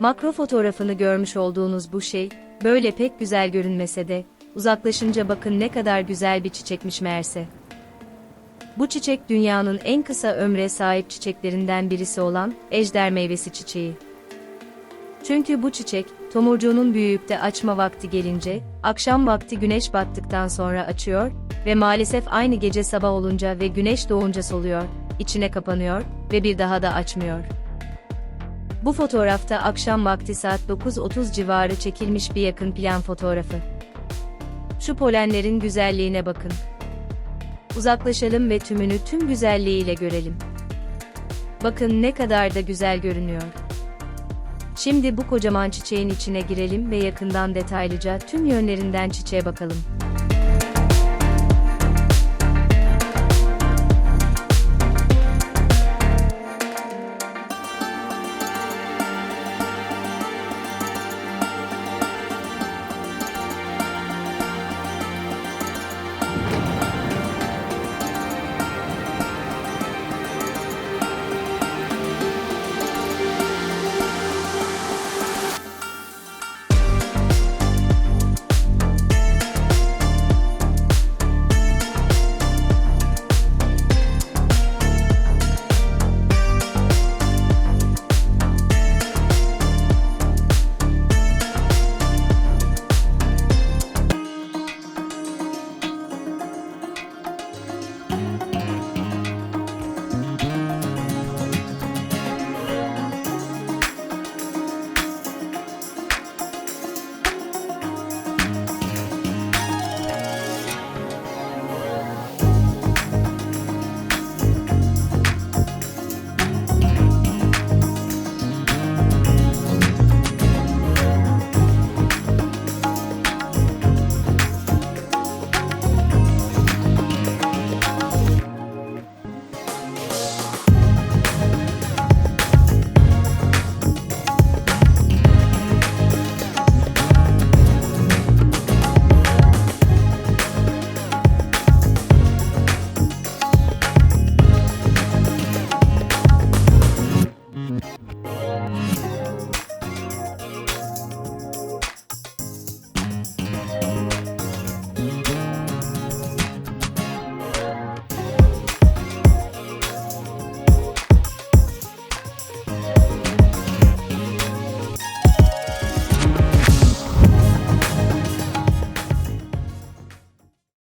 Makro fotoğrafını görmüş olduğunuz bu şey, böyle pek güzel görünmese de, uzaklaşınca bakın ne kadar güzel bir çiçekmiş meğerse. Bu çiçek dünyanın en kısa ömre sahip çiçeklerinden birisi olan ejder meyvesi çiçeği. Çünkü bu çiçek, tomurcuğunun büyüyüp de açma vakti gelince, akşam vakti güneş battıktan sonra açıyor ve maalesef aynı gece sabah olunca ve güneş doğunca soluyor, içine kapanıyor ve bir daha da açmıyor. Bu fotoğrafta akşam vakti saat 9.30 civarı çekilmiş bir yakın plan fotoğrafı. Şu polenlerin güzelliğine bakın. Uzaklaşalım ve tümünü tüm güzelliğiyle görelim. Bakın ne kadar da güzel görünüyor. Şimdi bu kocaman çiçeğin içine girelim ve yakından detaylıca tüm yönlerinden çiçeğe bakalım.